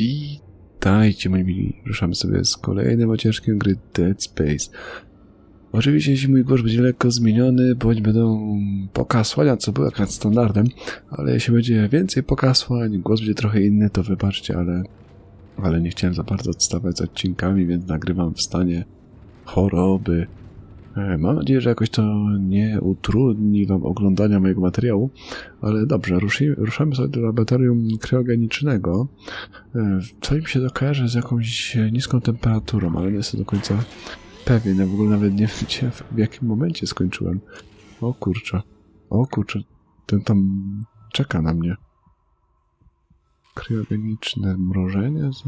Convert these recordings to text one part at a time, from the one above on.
Witajcie moi mili, ruszamy sobie z kolejnym odcinkiem gry Dead Space. Oczywiście jeśli mój głos będzie lekko zmieniony, bądź będą pokasłania, co było akurat standardem, ale jeśli będzie więcej pokasłań, głos będzie trochę inny, to wybaczcie, ale, ale nie chciałem za bardzo odstawać z odcinkami, więc nagrywam w stanie choroby. E, Mam nadzieję, że jakoś to nie utrudni wam oglądania mojego materiału, ale dobrze, ruszy, ruszamy sobie do laboratorium kryogenicznego. E, Co im się to kojarzy z jakąś niską temperaturą, ale nie jestem do końca pewien. Ja w ogóle nawet nie wiem, w jakim momencie skończyłem. O kurczę. O kurczę. Ten tam czeka na mnie. Kryogeniczne mrożenie? Z-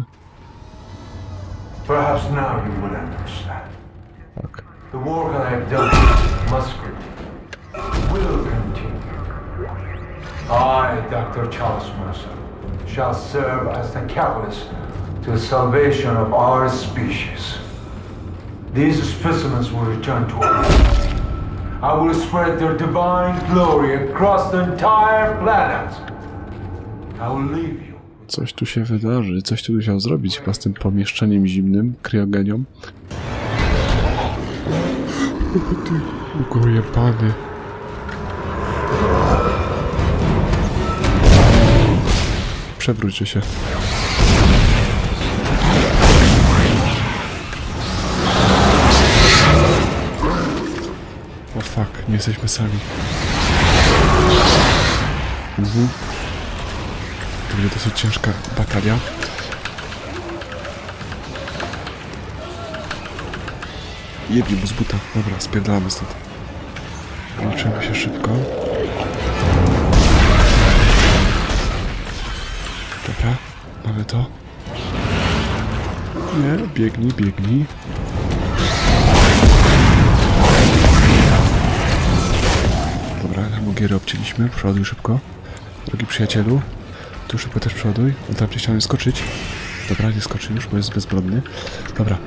Perhaps now you will understand. Tak. The work I have done must continue. Will continue. I, Dr. Charles Mercer, shall serve as the catalyst to the salvation of our species. These specimens will return to Earth. I will spread their divine glory across the entire planet. I will leave you. Coś tu się wydarzy, coś tu musiał zrobić chyba z tym pomieszczeniem zimnym, kryogenią. Ty, ugoje pany. Przewróćcie się. O fuck, nie jesteśmy sami. Mhm. To będzie dosyć ciężka batalia. Jebnie mu z buta. Dobra, spierdalamy stąd. Liczymy się szybko. Dobra, mamy to. Nie, biegnij, biegnij. Dobra, hamogiery obcięliśmy. Przoduj szybko. Drogi przyjacielu. Tu szybko też przoduj. On tam chciałem skoczyć. Dobra, nie skoczy już, bo jest bezbronny. Dobra,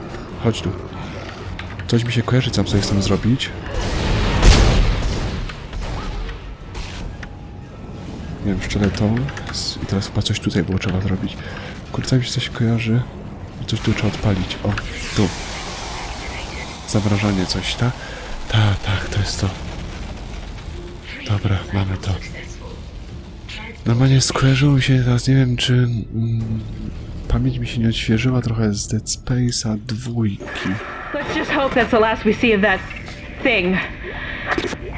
chodź tu. Coś mi się kojarzy, co sobie tym zrobić. Nie wiem, sztyletą. S- I teraz chyba coś tutaj było trzeba zrobić. Kurczę, mi się coś kojarzy. Coś tu trzeba odpalić. O, tu. Zamrażanie coś, tak? Tak, tak, to jest to. Dobra, mamy to. Normalnie skojarzyło mi się, teraz nie wiem czy mm, pamięć mi się nie odświeżyła trochę z Dead Space'a dwójki. Hope that's the last we see of that thing.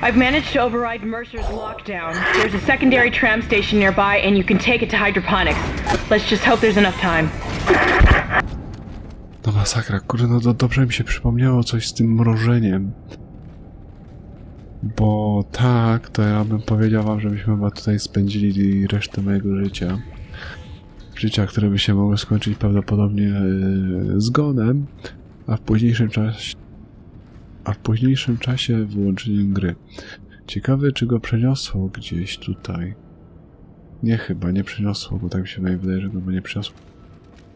I've managed to override Mercer's lockdown. There's a secondary tram station nearby, and you can take it to hydroponics. Let's just hope there's enough time. No masakra, kurde, no to dobrze mi się przypomniało coś z tym mrożeniem. Bo tak, to ja bym powiedział wam, żebyśmy chyba tutaj spędzili resztę mojego życia. Życia, które by się mogło skończyć prawdopodobnie yy, zgonem, a w późniejszym czasie a w późniejszym czasie wyłączeniem gry. Ciekawe, czy go przeniosło gdzieś tutaj. Nie chyba, nie przeniosło, bo tak mi się wydaje, że go nie przeniosło.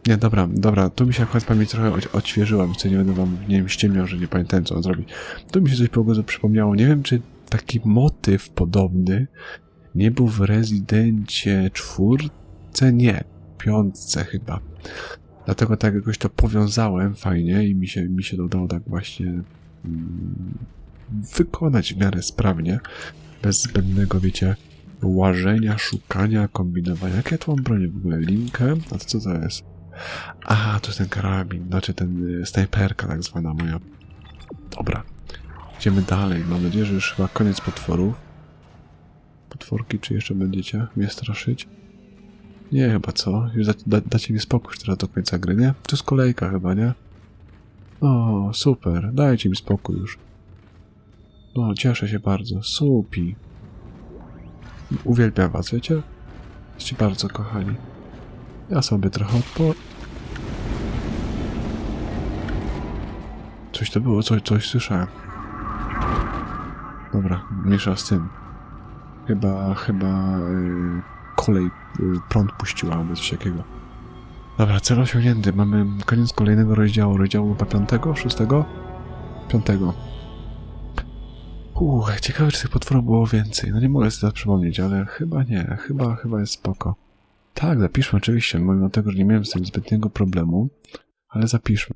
Nie, dobra, dobra, tu mi się akurat pamięć trochę odś- odświeżyła, więc nie będę wam, nie wiem, ściemniał, że nie pamiętałem, co on zrobi. Tu mi się coś po prostu przypomniało. Nie wiem, czy taki motyw podobny nie był w Rezydencie czwórce? Nie, piątce chyba. Dlatego tak jakoś to powiązałem fajnie i mi się, mi się udało tak właśnie mm, wykonać w miarę sprawnie, bez zbędnego, wiecie, łażenia, szukania, kombinowania. Jak ja tu mam bronię w ogóle? Linkę? A to co to jest? A, to jest ten karabin, znaczy ten y, snajperka tak zwana moja. Dobra, idziemy dalej. Mam nadzieję, że już chyba koniec potworów. Potworki, czy jeszcze będziecie mnie straszyć? Nie, chyba co? Już da, da, dacie mi spokój teraz do końca gry, nie? To jest kolejka chyba, nie? O, super, dajcie mi spokój już. No, cieszę się bardzo. Supi. Uwielbiam was, wiecie? Jesteście bardzo kochani. Ja sobie trochę odpo... Coś to było, coś, coś słyszałem. Dobra, mniejsza z tym. Chyba, chyba yy, kolej yy, prąd puściła coś takiego. Dobra, cel osiągnięty. Mamy koniec kolejnego rozdziału. Rozdziału chyba piątego, szóstego? Piątego. Uuu, ciekawe, czy tych potworów było więcej. No nie mogę sobie teraz przypomnieć, ale chyba nie. Chyba, chyba jest spoko. Tak, zapiszmy oczywiście, mimo tego, że nie miałem z tym zbytniego problemu, ale zapiszmy.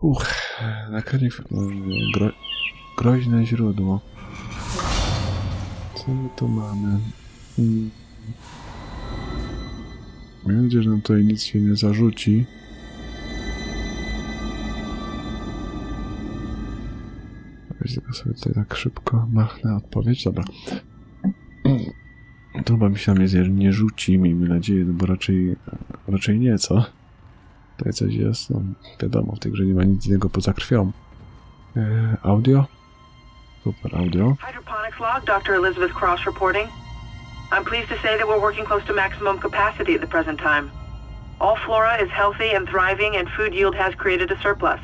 Uch, nakrętnik, e, gro, groźne źródło. Co my tu mamy? Mam nadzieję, że nam tutaj nic się nie zarzuci. Tylko sobie tutaj tak szybko machnę odpowiedź. Dobra. To chyba mi się na mnie nie rzuci, miejmy nadzieję, no bo raczej, raczej nie, co? Tutaj coś jest, no wiadomo, w tej grze nie ma nic innego poza krwią. E, audio? Super, audio. Hydroponics log, Dr. Elizabeth Cross reporting. I'm pleased to say that we're working close to maximum capacity at the present time. All flora is healthy and thriving, and food yield has created a surplus.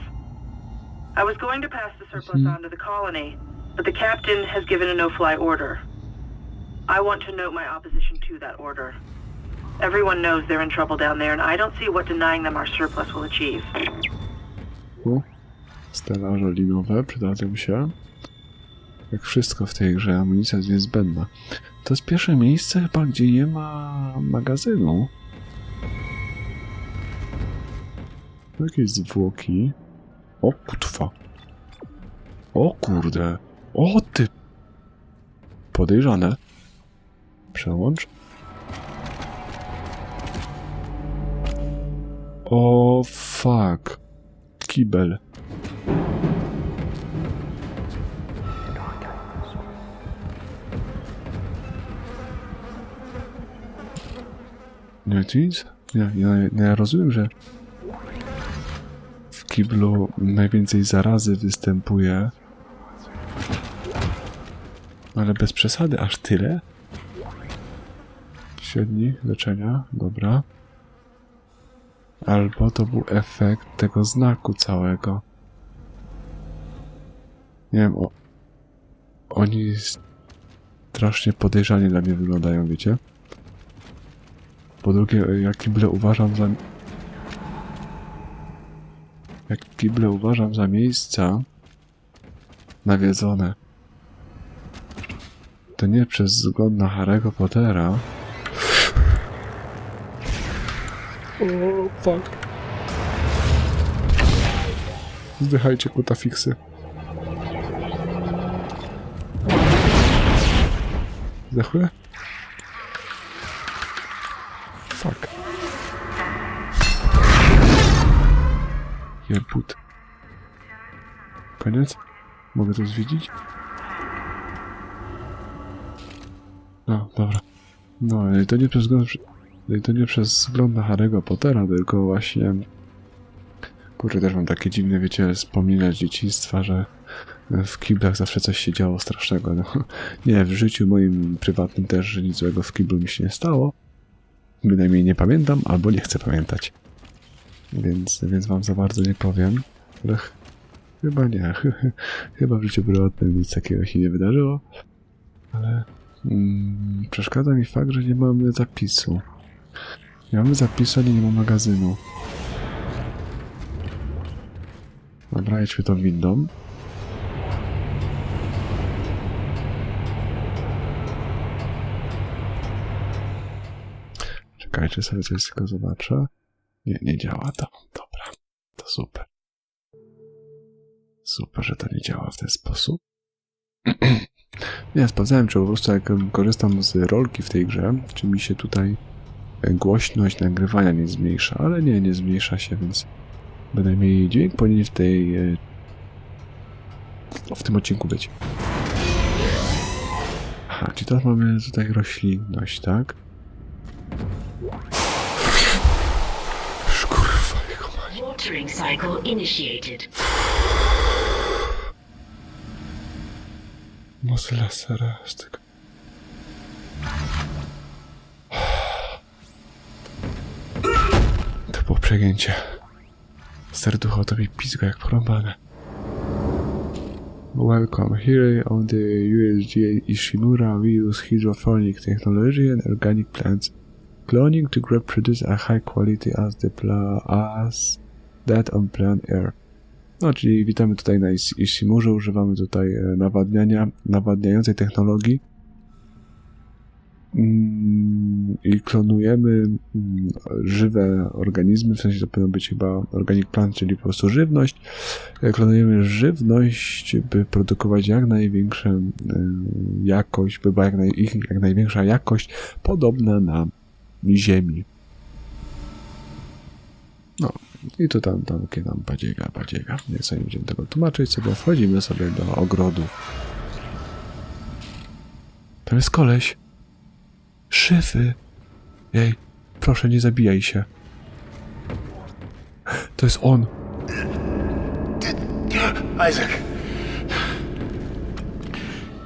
I was going to pass the surplus on to the colony, but the captain has given a no-fly order. I want to note my opposition to that order. Everyone knows they're in trouble down there, and I don't see what denying them our surplus will achieve. U, Stelaże linowe przydadzą się. Jak wszystko w tej grze, amunicja jest niezbędna. To jest pierwsze miejsce chyba, gdzie nie ma magazynu. Jakieś zwłoki. O kutwa. O kurde. O ty. Podejrzane. Przełącz. O fuck. Kibel. Nie, to nic? Nie, ja, ja rozumiem, że w kiblu najwięcej zarazy występuje. Ale bez przesady, aż tyle? Średni leczenia, dobra. Albo to był efekt tego znaku całego. Nie wiem, o... Oni strasznie podejrzanie dla mnie wyglądają, wiecie? Po drugie, ja kible uważam za... Jak kible uważam za miejsca nawiedzone. To nie przez wzgląd na Harry'ego Pottera. O, fuck. Zdychajcie, kutafiksy. Zdechły? Fuck. Jebut. Koniec? Mogę to zwiedzić? No, dobra. No, ale to nie przez wzgląd... ale To nie przez wzgląd na Harry'ego Pottera, tylko właśnie... Kurde, też mam takie dziwne, wiecie, wspomnienia z dzieciństwa, że w kiblach zawsze coś się działo strasznego. No, nie, w życiu moim prywatnym też nic złego w kiblu mi się nie stało. Bynajmniej nie pamiętam, albo nie chcę pamiętać. Więc, więc wam za bardzo nie powiem. Ale ch- chyba nie. chyba w życiu prywatnym nic takiego się nie wydarzyło. Ale mm, przeszkadza mi fakt, że nie mamy zapisu. Nie mamy zapisu, ani nie ma magazynu. Dobra, jedźmy tą windą. Czekajcie, sobie coś tylko zobaczę. Nie, nie działa to. Dobra, to super. Super, że to nie działa w ten sposób. nie, sprawdzałem, czy po prostu jak korzystam z rolki w tej grze, czy mi się tutaj e, głośność nagrywania nie zmniejsza, ale nie, nie zmniejsza się, więc bynajmniej dźwięk powinien w tej e, w tym odcinku być. Aha, czy teraz mamy tutaj roślinność, tak? Mać. Watering cycle initiated. Lasera z tego. To było przegięcie. Serducho to mi pizga jak porąbane. Welcome. Here on the USG Ishimura we use hydroponic technology and organic plants. Cloning to reproduce a high quality as the pla as that on plant air. No, czyli witamy tutaj na Is- Ishimurze, używamy tutaj e, nawadniania, nawadniającej technologii. Mm, I klonujemy mm, żywe organizmy, w sensie to powinno być chyba organic plant, czyli po prostu żywność. E, Klonujemy żywność, by produkować jak największą e, jakość, by była jak, naj, ich jak największa jakość podobna na Ziemi. I to tam, tam, takie tam badziega, badziega. Nie sobie nie będziemy tego tłumaczyć, sobie wchodzimy sobie do ogrodów. Tam jest koleś. Szyfy. Ej, proszę nie zabijaj się. To jest on. Isaac.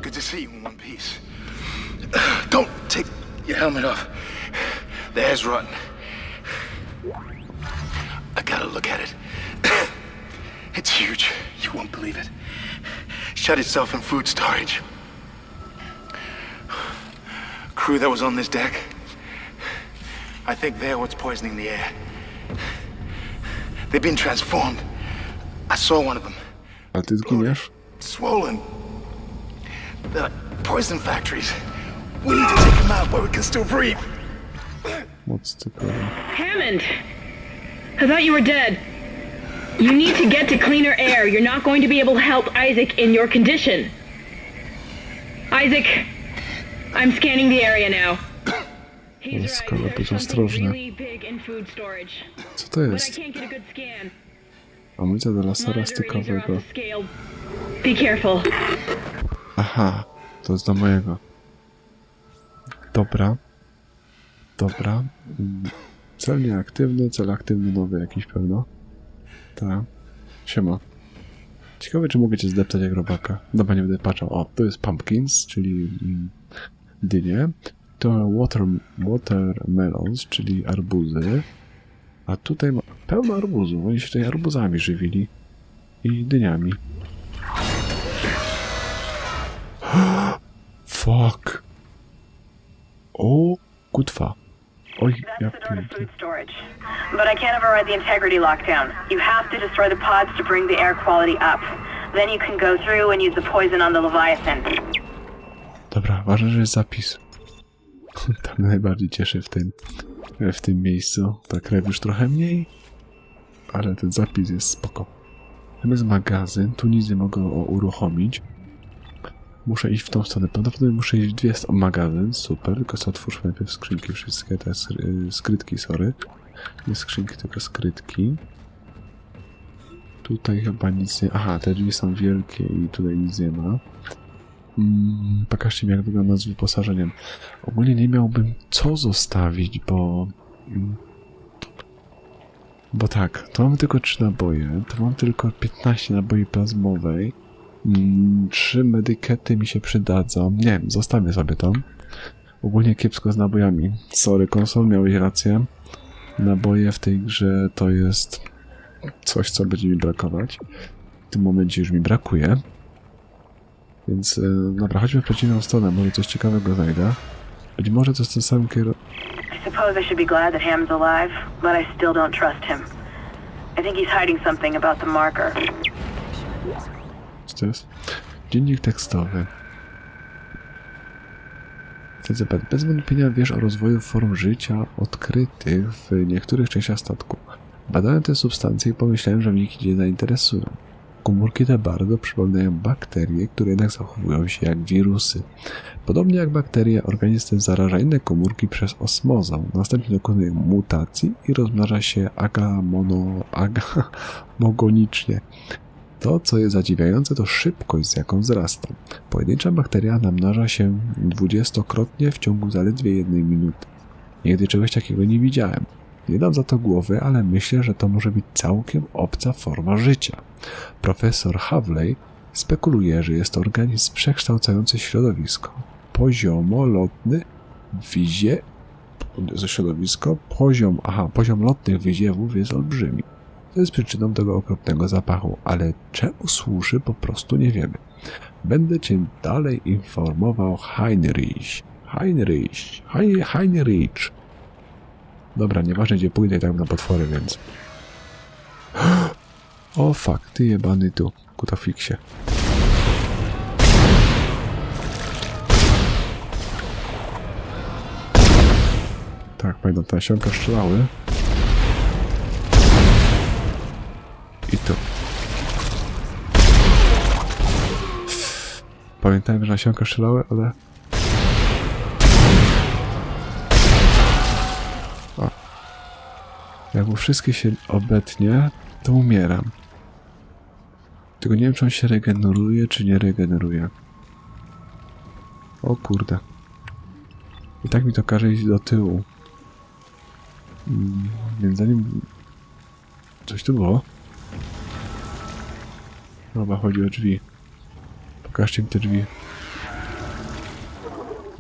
Good to see you in one piece. Don't take your helmet off. The hair's rotten. I gotta look at it. It's huge. You won't believe it. Shut itself in food storage. Crew that was on this deck. I think they're what's poisoning the air. They've been transformed. I saw one of them. A ty zginiesz? swollen. They're like poison factories. We need to take them out where we can still breathe. Moc cyfrowa. Hammond! I thought you were dead. You need to get to cleaner air. You're not going to be able to help Isaac in your condition. Isaac, I'm scanning the area now. He's right. There's być something ostrożny. really big in food storage. Co to But I jest? can't get a good scan. Amunicja do lasera Monitor readings are off stykowego. the scale. Be careful. Aha, to jest do mojego. Dobra. Dobra. Mm, Cel nieaktywny, cel aktywny nowy jakiś pewno. Tak. Siema. Ciekawe, czy mogę cię zdeptać jak robaka. Dobra, nie będę patrzał. O, to jest pumpkins, czyli mm, dynie. To water, watermelons, czyli arbuzy. A tutaj ma pełno arbuzów. Oni się tutaj arbuzami żywili. I dyniami. Fuck. O, kutwa. Oj, ja pierdolę. But I can't override the integrity lockdown. You have to destroy the pods to bring the air quality up. Then you can go through and use the poison on the Leviathan. Dobra, ważne, że jest zapis. Tam najbardziej cieszy w tym, w tym miejscu. Ta krew już trochę mniej, ale ten zapis jest spoko. Tam jest magazyn, tu nic nie mogę uruchomić. Muszę iść w tą stronę. Prawdopodobnie muszę iść w dwie. Magazyn, super. Tylko co otwórzmy najpierw skrzynki wszystkie, te skry- skrytki, sorry. Nie skrzynki, tylko skrytki. Tutaj chyba nic nie... Aha, te drzwi są wielkie i tutaj nic nie ma. Mm, pokażcie mi, jak wygląda z wyposażeniem. Ogólnie nie miałbym co zostawić, bo... mm, Bo tak, to mam tylko 3 naboje, to mam tylko 15 naboi plazmowej. Mm, Trzy medykety mi się przydadzą. Nie wiem, zostawię sobie to. Ogólnie kiepsko z nabojami. Sorry, konsol, miałeś rację. Naboje w tej grze to jest coś, co będzie mi brakować. W tym momencie już mi brakuje. Więc e, dobra, chodźmy w przeciwną stronę, może coś ciekawego znajdę. Być może to jest ten sam kierunek. Dziennik tekstowy. Elizabeth, bez wątpienia wiesz o rozwoju form życia odkrytych w niektórych częściach statku. Badałem te substancje i pomyślałem, że mnie je zainteresują. Komórki te bardzo przypominają bakterie, które jednak zachowują się jak wirusy. Podobnie jak bakterie, organizm ten zaraża inne komórki przez osmozę. Następnie dokonuje mutacji i rozmnaża się agamono, agamogonicznie. To, co jest zadziwiające, to szybkość, z jaką wzrasta. Pojedyncza bakteria namnaża się dwudziestokrotnie w ciągu zaledwie jednej minuty. Nigdy czegoś takiego nie widziałem. Nie dam za to głowy, ale myślę, że to może być całkiem obca forma życia. Profesor Havley spekuluje, że jest to organizm przekształcający środowisko. Poziomolotny wizie... ze środowisko, poziom, aha, poziom lotnych wyziewów jest olbrzymi. To jest przyczyną tego okropnego zapachu, ale czemu służy po prostu nie wiemy. Będę cię dalej informował Heinrich. Heinrich. Hein- Heinrich. Dobra, nieważne gdzie pójdę, i tak na potwory, więc... O fuck, ty jebany tu, kutafiksie. Tak, pamiętam, te nasionka strzelały. Pamiętałem, że nasionka strzelały, ale... O. Jak mu wszystkie się obetnie, to umieram. Tylko nie wiem, czy on się regeneruje, czy nie regeneruje. O kurde. I tak mi to każe iść do tyłu. Mm, Więc zanim... Coś tu było? Chyba chodzi o drzwi. Pokażcie mi te drzwi.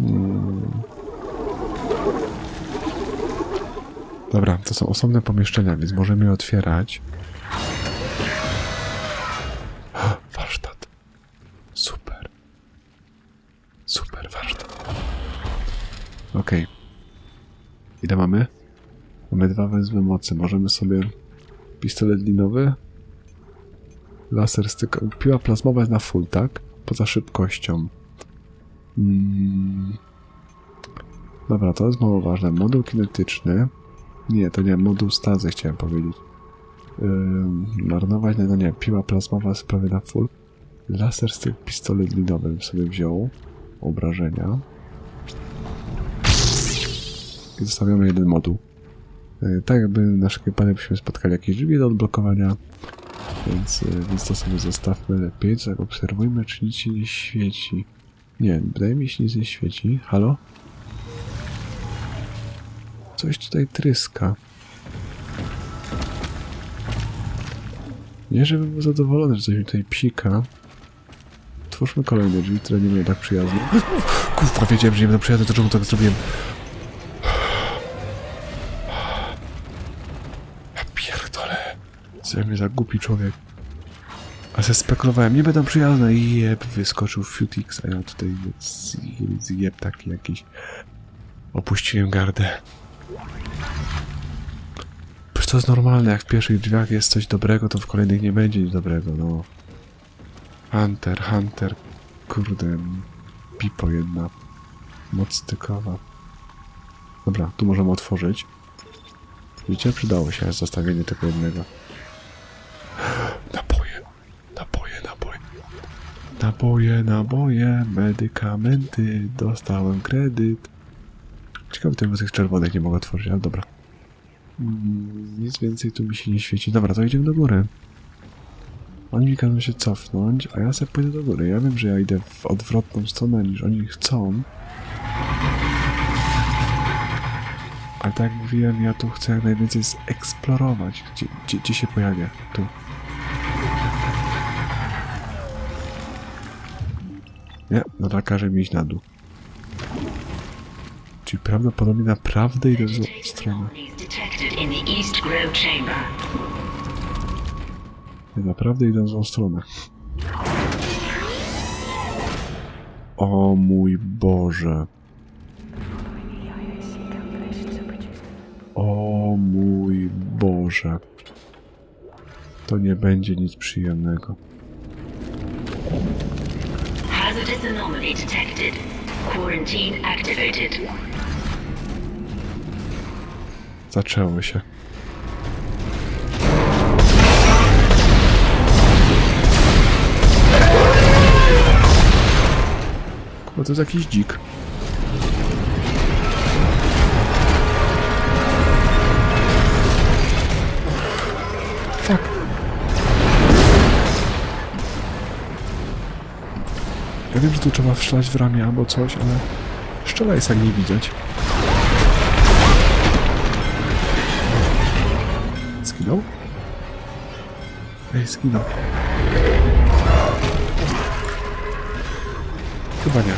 Mm. Dobra, to są osobne pomieszczenia, więc możemy je otwierać. Warsztat. Super. Super warsztat. Okej. Ile mamy? Mamy dwa wezwy mocy. Możemy sobie pistolet linowy, laser styk... Piła plazmowa jest na full, tak? Poza szybkością. Mm. Dobra, to jest mało ważne. Moduł kinetyczny. Nie, to nie, moduł stazy chciałem powiedzieć. Ym, marnować, no nie, piła plazmowa jest prawie na full. Laser styk, pistolet linowy bym sobie wziął. Obrażenia. I zostawiamy jeden moduł. Yy, tak jakby na wszelki wypadek byśmy spotkali jakieś drzwi do odblokowania. Więc, yy, więc to sobie zostawmy lepiej. Tak obserwujmy, czy nic się nie świeci. Nie, wydaje mi się, nic nie świeci. Halo? Coś tutaj tryska. Nie, żebym był zadowolony, że coś mi tutaj psika. Otwórzmy kolejne drzwi, które nie będą tak przyjazne. Kurwa, wiedziałem, że nie będą przyjazne, to czemu tak zrobiłem? Co ja mnie za głupi człowiek. A se spekulowałem, nie będą przyjazne i jeb, wyskoczył Futix, a ja tutaj zjeb, zjeb taki jakiś. Opuściłem gardę. Przecież to jest normalne, jak w pierwszych drzwiach jest coś dobrego, to w kolejnych nie będzie nic dobrego, no. Hunter, Hunter, kurde, pipo jedna, moc stykowa. Dobra, tu możemy otworzyć. Widzicie, przydało się zostawienie tego jednego. Naboje, naboje, naboje. Naboje, medykamenty, dostałem kredyt. Ciekawe, tych czerwonych nie mogę otworzyć, ale dobra. Mm, Nic więcej tu mi się nie świeci. Dobra, to idziemy do góry. Oni mi każą się cofnąć, a ja sobie pójdę do góry. Ja wiem, że ja idę w odwrotną stronę niż oni chcą. Ale tak jak mówiłem, ja tu chcę jak najwięcej zeksplorować. Gdzie, gdzie, gdzie się pojawia? Tu. Nie, no każe mi iść na dół. Czyli prawdopodobnie naprawdę idę w złą stronę. Ja naprawdę idę w złą stronę. O mój Boże. O mój Boże. To nie będzie nic przyjemnego. Hazardous anomaly detected. Quarantine activated. Zaczęło się. Kurwa, to jest jakiś dzik. Ja wiem, że tu trzeba wszlać w ramię albo coś, ale szczela jest jak nie widać. Zginął? Ej, zginął. Chyba nie.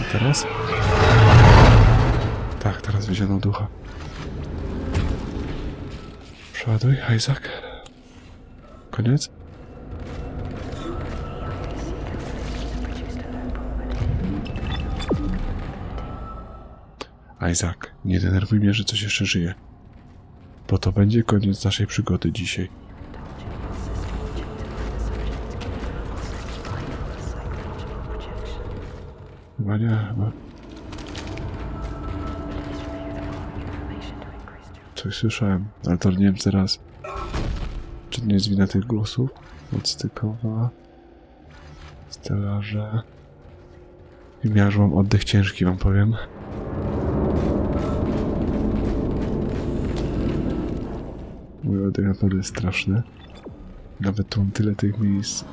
I teraz? Tak, teraz wyziono ducha. Przeładuj, Isaac. Koniec? Isaac, nie denerwuj mnie, że coś jeszcze żyje. Bo to będzie koniec naszej przygody dzisiaj. Chyba. Coś słyszałem, ale to nie wiem teraz. Czy nie jest wina tych głosów? Odstykowa. Stelarze. I miarz mam oddech ciężki, wam powiem. Mój oddech naprawdę jest straszny. Nawet tu mam tyle tych miejsc.